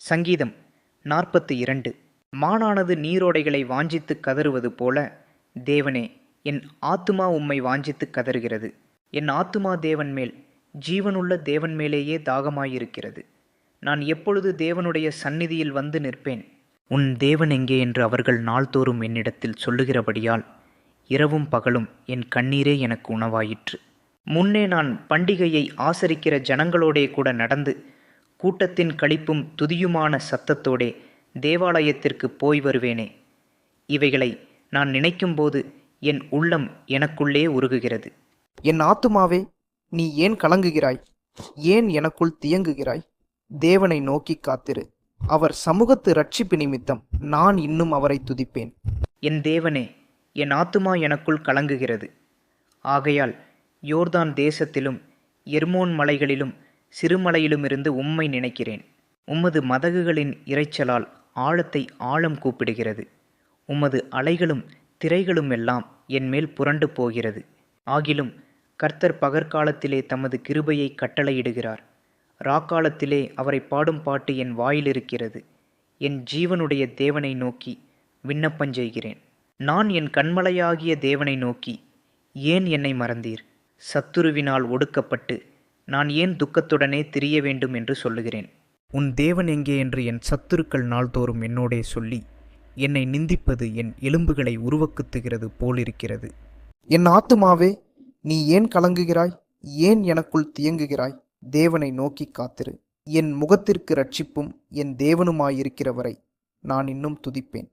சங்கீதம் நாற்பத்து இரண்டு. மானானது நீரோடைகளை வாஞ்சித்து கதறுவது போல தேவனே என் ஆத்துமா உம்மை வாஞ்சித்து கதறுகிறது. என் ஆத்துமா தேவன் மேல் ஜீவனுள்ள தேவன் மேலேயே தாகமாயிருக்கிறது. நான் எப்பொழுது தேவனுடைய சந்நிதியில் வந்து நிற்பேன்? உன் தேவன் எங்கே என்று அவர்கள் நாள்தோறும் என்னிடத்தில் சொல்லுகிறபடியால் இரவும் பகலும் என் கண்ணீரே எனக்கு உணவாயிற்று. முன்னே நான் பண்டிகையை ஆசரிக்கிற ஜனங்களோடே கூட நடந்து கூட்டத்தின் களிப்பும் துதியுமான சத்தத்தோடே தேவாலயத்திற்கு போய் வருவேனே. இவைகளை நான் நினைக்கும்போது என் உள்ளம் எனக்குள்ளே உருகுகிறது. என் ஆத்துமாவே நீ ஏன் கலங்குகிறாய்? ஏன் எனக்குள் தியங்குகிறாய்? தேவனை நோக்கி காத்திரு. அவர் சமூகத்து ரட்சிப்பு நிமித்தம் நான் இன்னும் அவரை துதிப்பேன். என் தேவனே என் ஆத்துமா எனக்குள் கலங்குகிறது. ஆகையால் யோர்தான் தேசத்திலும் எர்மோன் மலைகளிலும் சிறுமலையிலுமிருந்து உம்மை நினைக்கிறேன். உமது மதகுகளின் இரைச்சலால் ஆழத்தை ஆழம் கூப்பிடுகிறது. உமது அலைகளும் திரைகளும் எல்லாம் என் மேல் புரண்டு போகிறது. ஆகிலும் கர்த்தர் பகற்காலத்திலே தமது கிருபையை கட்டளையிடுகிறார். ராக்காலத்திலே அவரை பாடும் பாட்டு என் வாயிலிருக்கிறது. என் ஜீவனுடைய தேவனை நோக்கி விண்ணப்பஞ்செய்கிறேன் நான் என் கண்மலையாகிய தேவனை நோக்கி ஏன் என்னை மறந்தீர்? சத்துருவினால் ஒடுக்கப்பட்டு நான் ஏன் துக்கத்துடனே திரிய வேண்டும் என்று சொல்லுகிறேன். உன் தேவன் எங்கே என்று என் சத்துருக்கள் நாள்தோறும் என்னோடே சொல்லி என்னை நிந்திப்பது என் எலும்புகளை உருவக்குத்துகிறது போலிருக்கிறது. என் ஆத்துமாவே நீ ஏன் கலங்குகிறாய்? ஏன் எனக்குள் தியங்குகிறாய்? தேவனை நோக்கி காத்திரு. என் முகத்திற்கு ரட்சிப்பும் என் தேவனுமாயிருக்கிறவரை நான் இன்னும் துதிப்பேன்.